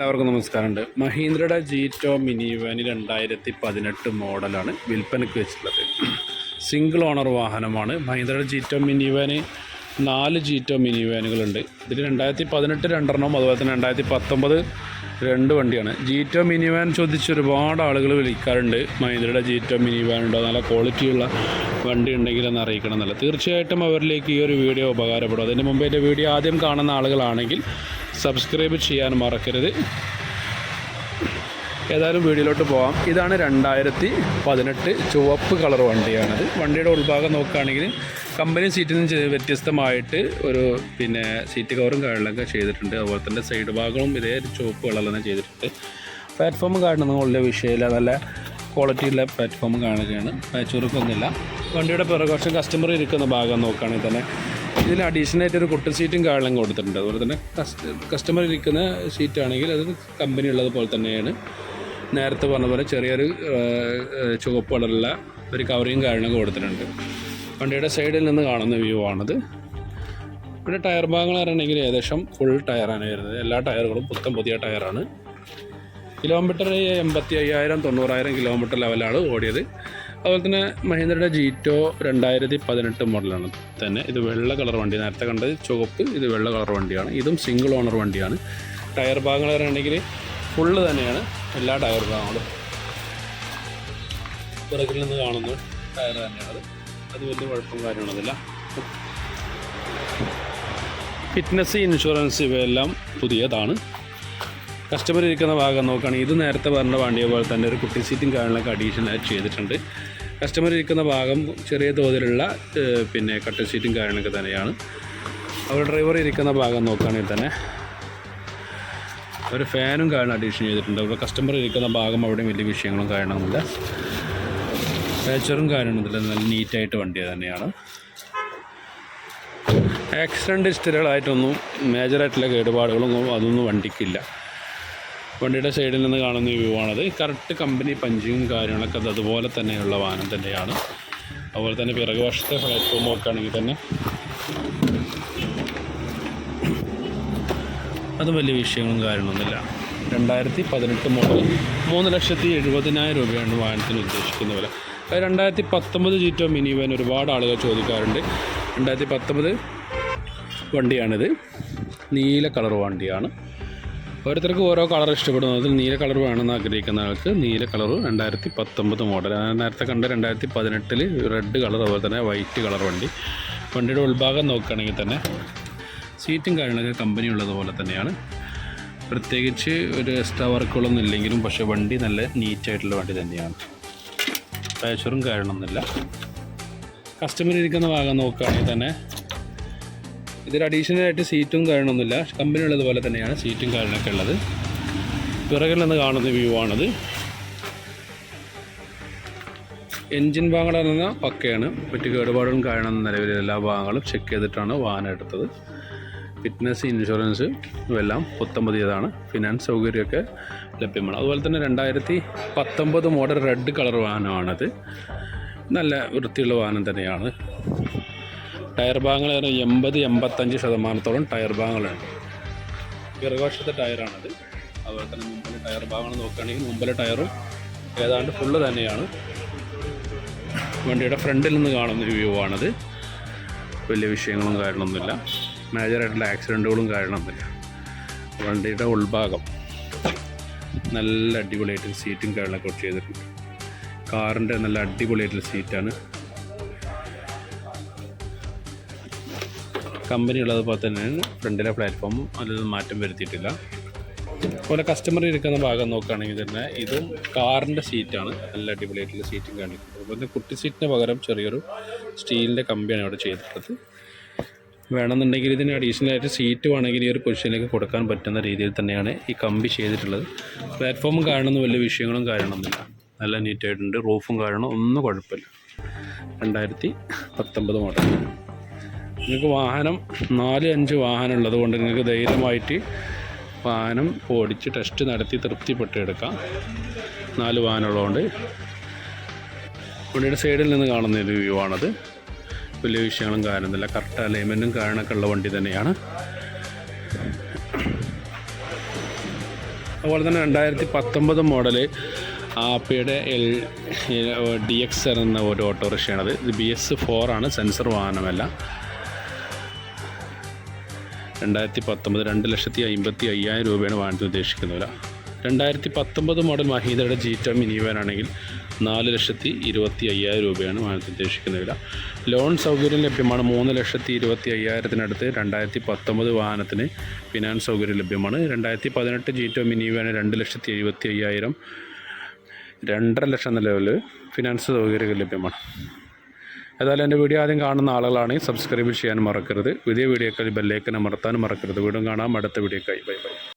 എല്ലാവർക്കും നമസ്കാരമുണ്ട്. മഹീന്ദ്രയുടെ ജീറ്റോ മിനി വാനി രണ്ടായിരത്തി പതിനെട്ട് മോഡലാണ് വിൽപ്പനയ്ക്ക് വെച്ചിട്ടുള്ളത്. സിംഗിൾ ഓണർ വാഹനമാണ്. മഹീന്ദ്രയുടെ ജീറ്റോ മിനി വാന് നാല് ജീറ്റോ മിനി വാനുകളുണ്ട് ഇതിൽ രണ്ടായിരത്തി പതിനെട്ട് രണ്ടെണ്ണം അതുപോലെ തന്നെ രണ്ടായിരത്തി പത്തൊമ്പത് രണ്ട് വണ്ടിയാണ്. ജീറ്റോ മിനി വാൻ ചോദിച്ച് ഒരുപാട് ആളുകൾ വിളിക്കാറുണ്ട്. മഹീന്ദ്രയുടെ ജീറ്റോ മിനി വാൻ ഉണ്ടോ? നല്ല ക്വാളിറ്റിയുള്ള വണ്ടി ഉണ്ടെങ്കിൽ എന്ന് അറിയിക്കണം എന്നല്ല. തീർച്ചയായിട്ടും അവരിലേക്ക് ഈ ഒരു വീഡിയോ ഉപകാരപ്പെടും. അതിന് മുമ്പ് എന്റെ വീഡിയോ ആദ്യം കാണുന്ന ആളുകളാണെങ്കിൽ സബ്സ്ക്രൈബ് ചെയ്യാൻ മറക്കരുത്. ഏതായാലും വീഡിയോയിലോട്ട് പോകാം ഇതാണ് രണ്ടായിരത്തി പതിനെട്ട് ചുവപ്പ് കളർ വണ്ടിയാണത്. വണ്ടിയുടെ ഉൾഭാഗം നോക്കുകയാണെങ്കിൽ കമ്പനി സീറ്റിൽ നിന്ന് വ്യത്യസ്തമായിട്ട് ഒരു പിന്നെ സീറ്റ് കവറും കാര്യങ്ങളൊക്കെ ചെയ്തിട്ടുണ്ട്. അതുപോലെ തന്നെ സൈഡ് ഭാഗവും ഇതേ ചുവപ്പ് കളർ തന്നെ ചെയ്തിട്ടുണ്ട്. പ്ലാറ്റ്ഫോം കാണുന്നതൊന്നും വലിയ വിഷയമില്ല. നല്ല ക്വാളിറ്റിയുള്ള പ്ലാറ്റ്ഫോം കാണുകയാണ്. ചുരുക്കൊന്നുമില്ല വണ്ടിയുടെ പ്രകോഷം കസ്റ്റമർ ഇരിക്കുന്ന ഭാഗം നോക്കുകയാണെങ്കിൽ തന്നെ ഇതിൽ അഡീഷണൽ ആയിട്ട് ഒരു കുട്ടൻ സീറ്റും കാരണം കൊടുത്തിട്ടുണ്ട്. അതുപോലെ തന്നെ കസ്റ്റമർ ഇരിക്കുന്ന സീറ്റാണെങ്കിൽ അത് കമ്പനി ഉള്ളതുപോലെ തന്നെയാണ്. നേരത്തെ പറഞ്ഞ പോലെ ചെറിയൊരു ചുവപ്പ് കളറുള്ള ഒരു കവറിങ് കാരണം കൊടുത്തിട്ടുണ്ട്. വണ്ടിയുടെ സൈഡിൽ നിന്ന് കാണുന്ന വ്യൂ ആണിത്. പിന്നെ ടയർ ഭാഗങ്ങൾ പറയുകയാണെങ്കിൽ ഏകദേശം ഫുൾ ടയറാണ് വരുന്നത്. എല്ലാ ടയറുകളും പുത്തൻ പുതിയ ടയറാണ് കിലോമീറ്റർ എൺപത്തി അയ്യായിരം തൊണ്ണൂറായിരം കിലോമീറ്റർ ലെവലാണ് ഓടിയത്. അതുപോലെ തന്നെ മഹീന്ദ്രയുടെ ജീറ്റോ രണ്ടായിരത്തി പതിനെട്ട് മോഡലാണ് തന്നെ ഇത് വെള്ള കളർ വണ്ടി. നേരത്തെ കണ്ടത് ചുവപ്പ് ഇത് വെള്ള കളർ വണ്ടിയാണ്. ഇതും സിംഗിൾ ഓണർ വണ്ടിയാണ്. ടയർ ഭാഗങ്ങൾ പറയുകയാണെങ്കിൽ ഫുള്ള് തന്നെയാണ്. എല്ലാ ടയർ ഭാഗങ്ങളും. പിറകിൽ നിന്ന് കാണുന്ന ടയർ തന്നെയാണ് അത്. വലിയ കുഴപ്പം കാര്യങ്ങളൊന്നുമില്ല. ഫിറ്റ്നസ് ഇൻഷുറൻസ് ഇവയെല്ലാം പുതിയതാണ്. കസ്റ്റമർ ഇരിക്കുന്ന ഭാഗം നോക്കുകയാണെങ്കിൽ ഇത് നേരത്തെ പറഞ്ഞ വണ്ടിയെ പോലെ തന്നെ ഒരു കുട്ടി സീറ്റിംഗ് കാര്യങ്ങളൊക്കെ അഡീഷണൽ ആയിട്ട് ചെയ്തിട്ടുണ്ട്. കസ്റ്റമർ ഇരിക്കുന്ന ഭാഗം ചെറിയ തോതിലുള്ള പിന്നെ കട്ടൻ സീറ്റും കാര്യങ്ങളൊക്കെ തന്നെയാണ്. അവർ ഡ്രൈവർ ഇരിക്കുന്ന ഭാഗം നോക്കുകയാണെങ്കിൽ തന്നെ ഒരു ഫാനും കാരണം അഡീഷൻ ചെയ്തിട്ടുണ്ട്. അവിടെ കസ്റ്റമർ ഇരിക്കുന്ന ഭാഗം അവിടെ വലിയ വിഷയങ്ങളും കാര്യങ്ങളൊന്നുമില്ല. ഫേച്ചറും കാര്യമൊന്നുമില്ല നല്ല നീറ്റായിട്ട് വണ്ടി തന്നെയാണ്. ആക്സിഡന്റ് ഹിസ്റ്ററികളായിട്ടൊന്നും മേജറായിട്ടുള്ള കേടുപാടുകളൊന്നും അതൊന്നും വണ്ടിക്കില്ല. വണ്ടിയുടെ സൈഡിൽ നിന്ന് കാണുന്ന വ്യൂ ആണത് കറക്റ്റ് കമ്പനി പഞ്ചിങ്ങും കാര്യങ്ങളൊക്കെ അത് അതുപോലെ തന്നെയുള്ള വാഹനം തന്നെയാണ്. അതുപോലെ തന്നെ പിറകു വശത്തെ പ്ലാറ്റ്ഫോം നോക്കുകയാണെങ്കിൽ തന്നെ അതും വലിയ വിഷയങ്ങളും കാര്യങ്ങളൊന്നുമില്ല. രണ്ടായിരത്തി പതിനെട്ട് മുതൽ മൂന്ന് ലക്ഷത്തി എഴുപതിനായിരം രൂപയാണ് വാഹനത്തിന് ഉദ്ദേശിക്കുന്ന അത് രണ്ടായിരത്തി പത്തൊമ്പത് ജീറ്റോ മിനി വാൻ ഒരുപാട് ആളുകൾ ചോദിക്കാറുണ്ട്. രണ്ടായിരത്തി പത്തൊമ്പത് വണ്ടിയാണിത്. നീല കളർ വണ്ടിയാണ്. ഓരോരുത്തർക്കും ഓരോ കളർ ഇഷ്ടപ്പെടുന്നു അതിൽ നീല കളർ വേണമെന്ന് ആഗ്രഹിക്കുന്ന ആൾക്ക് നീല കളർ രണ്ടായിരത്തി പത്തൊമ്പത് മോഡൽ നേരത്തെ കണ്ട രണ്ടായിരത്തി പതിനെട്ടിൽ റെഡ് കളർ അതുപോലെ തന്നെ വൈറ്റ് കളർ വണ്ടി. വണ്ടിയുടെ ഉൾഭാഗം നോക്കുകയാണെങ്കിൽ തന്നെ സീറ്റും കാര്യങ്ങളൊക്കെ കമ്പനി ഉള്ളതുപോലെ തന്നെയാണ്. പ്രത്യേകിച്ച് ഒരു എക്സ്ട്രാ വർക്കുകളൊന്നും ഇല്ലെങ്കിലും പക്ഷേ വണ്ടി നല്ല നീറ്റായിട്ടുള്ള വണ്ടി തന്നെയാണ്. പാച്ചറും കാര്യമൊന്നുമില്ല കസ്റ്റമർ ഇരിക്കുന്ന ഭാഗം നോക്കുകയാണെങ്കിൽ തന്നെ ഇതിൽ അഡീഷണൽ ആയിട്ട് സീറ്റും കാര്യമൊന്നുമില്ല കമ്പനി ഉള്ളതുപോലെ തന്നെയാണ് സീറ്റും കാര്യങ്ങളൊക്കെ ഉള്ളത്. പിറകിൽ നിന്ന് കാണുന്ന വ്യൂ ആണത്. എൻജിൻ ഭാഗങ്ങളെന്ന പക്കയാണ്. മറ്റ് കേടുപാടുകളും കാരണം നിലവിൽ എല്ലാ ഭാഗങ്ങളും ചെക്ക് ചെയ്തിട്ടാണ് വാഹനം എടുത്തത്. ഫിറ്റ്നസ് ഇൻഷുറൻസ് ഇതെല്ലാം പുത്തം പുതിയതാണ്. ഫിനാൻസ് സൗകര്യമൊക്കെ ലഭ്യമാണ്. അതുപോലെ തന്നെ രണ്ടായിരത്തി പത്തൊമ്പത് മോഡൽ റെഡ് കളർ വാഹനമാണത്. നല്ല വൃത്തിയുള്ള വാഹനം തന്നെയാണ്. ടയർ ഭാഗങ്ങൾ എൺപത് എൺപത്തഞ്ച് ശതമാനത്തോളം ടയർ ഭാഗങ്ങളുണ്ട് പിറകുവശത്തെ ടയറാണത്. അതുപോലെ തന്നെ മുമ്പിലെ ടയർ ഭാഗങ്ങൾ നോക്കുകയാണെങ്കിൽ മുമ്പിലെ ടയറും ഏതാണ്ട് ഫുള്ള് തന്നെയാണ്. വണ്ടിയുടെ ഫ്രണ്ടിൽ നിന്ന് കാണുന്ന വ്യൂ ആണത്. വലിയ വിഷയങ്ങളും കാര്യങ്ങളൊന്നുമില്ല. മേജറായിട്ടുള്ള ആക്സിഡന്റുകളും കാര്യമൊന്നുമില്ല വണ്ടിയുടെ ഉൾഭാഗം നല്ല അടിപൊളിയായിട്ട് സീറ്റും കാര്യങ്ങളൊക്കെ ചെയ്തിട്ടുണ്ട്. കാറിന്റെ നല്ല അടിപൊളിയായിട്ടുള്ള സീറ്റാണ് കമ്പനി ഉള്ളതുപോലെ തന്നെ ഫ്രണ്ടിലെ പ്ലാറ്റ്ഫോമും അതിലൊന്നും മാറ്റം വരുത്തിയിട്ടില്ല. അതുപോലെ കസ്റ്റമർ ഇരിക്കുന്ന ഭാഗം നോക്കുകയാണെങ്കിൽ തന്നെ ഇതും കാറിന്റെ സീറ്റാണ് നല്ല അടിപൊളിയായിട്ടുള്ള സീറ്റും കാണിക്കുന്നത്. അതുപോലെ തന്നെ കുട്ടി സീറ്റിന് പകരം ചെറിയൊരു സ്റ്റീലിന്റെ കമ്പിയാണ് ഇവിടെ ചെയ്തിട്ടുള്ളത്. വേണമെന്നുണ്ടെങ്കിൽ ഇതിന് അഡീഷണൽ ആയിട്ട് സീറ്റ് വേണമെങ്കിൽ ഈ ഒരു പൊസിഷനിലേക്ക് കൊടുക്കാൻ പറ്റുന്ന രീതിയിൽ തന്നെയാണ് ഈ കമ്പി ചെയ്തിട്ടുള്ളത്. പ്ലാറ്റ്ഫോമും കാണുന്ന വലിയ വിഷയങ്ങളും കാര്യമൊന്നുമില്ല നല്ല നീറ്റായിട്ടുണ്ട് റൂഫും കാരണം ഒന്നും കുഴപ്പമില്ല. രണ്ടായിരത്തി പത്തൊമ്പത് മോഡൽ നിങ്ങൾക്ക് വാഹനം നാല് അഞ്ച് വാഹനം ഉള്ളത് കൊണ്ട് നിങ്ങൾക്ക് ധൈര്യമായിട്ട് വാഹനം ഓടിച്ച് ടെസ്റ്റ് നടത്തി തൃപ്തിപ്പെട്ട് എടുക്കാം. നാല് വാഹനമുള്ളതുകൊണ്ട് വണ്ടിയുടെ സൈഡിൽ നിന്ന് കാണുന്ന ഒരു വ്യൂ ആണത്. വലിയ വിഷയങ്ങളും കാണുന്നില്ല കറക്റ്റ് അലൈൻമെന്റും കാരണമൊക്കെ ഉള്ള വണ്ടി തന്നെയാണ്. അതുപോലെ തന്നെ രണ്ടായിരത്തി പത്തൊമ്പത് മോഡൽ ആപ്പയുടെ എൽ ഡി എക്സ് എന്ന ഒരു ഓട്ടോറിക്ഷയാണത് ഇത് ബി എസ് ഫോർ ആണ്. സെൻസർ വാഹനമല്ല. രണ്ടായിരത്തി പത്തൊമ്പത് രണ്ട് ലക്ഷത്തി അമ്പത്തി അയ്യായിരം രൂപയാണ് വാങ്ങാൻ ഉദ്ദേശിക്കുന്ന വില രണ്ടായിരത്തി പത്തൊമ്പത് മോഡൽ മഹീന്ദ്രയുടെ ജീറ്റോ മിനി ആണെങ്കിൽ നാല് ലക്ഷത്തി ഇരുപത്തി അയ്യായിരം രൂപയാണ് വാഹനത്തിന് ഉദ്ദേശിക്കുന്ന വില ലോൺ സൗകര്യം ലഭ്യമാണ് മൂന്ന് ലക്ഷത്തി ഇരുപത്തി അയ്യായിരത്തിനടുത്ത് രണ്ടായിരത്തി പത്തൊമ്പത് വാഹനത്തിന് ഫിനാൻസ് സൗകര്യം ലഭ്യമാണ്. രണ്ടായിരത്തി പതിനെട്ട് ജീറ്റോ മിനി വാന് രണ്ട് ലക്ഷത്തി എഴുപത്തി അയ്യായിരം രണ്ടര ലക്ഷം നിലവിൽ ഫിനാൻസ് സൗകര്യം ലഭ്യമാണ്. ഏതായാലും എന്റെ വീഡിയോ ആദ്യം കാണുന്ന ആളുകളാണെങ്കിൽ സബ്സ്ക്രൈബ് ചെയ്യാൻ മറക്കരുത്. പുതിയ വീഡിയോക്കായി ബെല്ലേക്കൻ മറത്താനും മറക്കരുത്. വീണ്ടും കാണാം. അടുത്ത വീഡിയോക്കായി ബൈ ബൈ.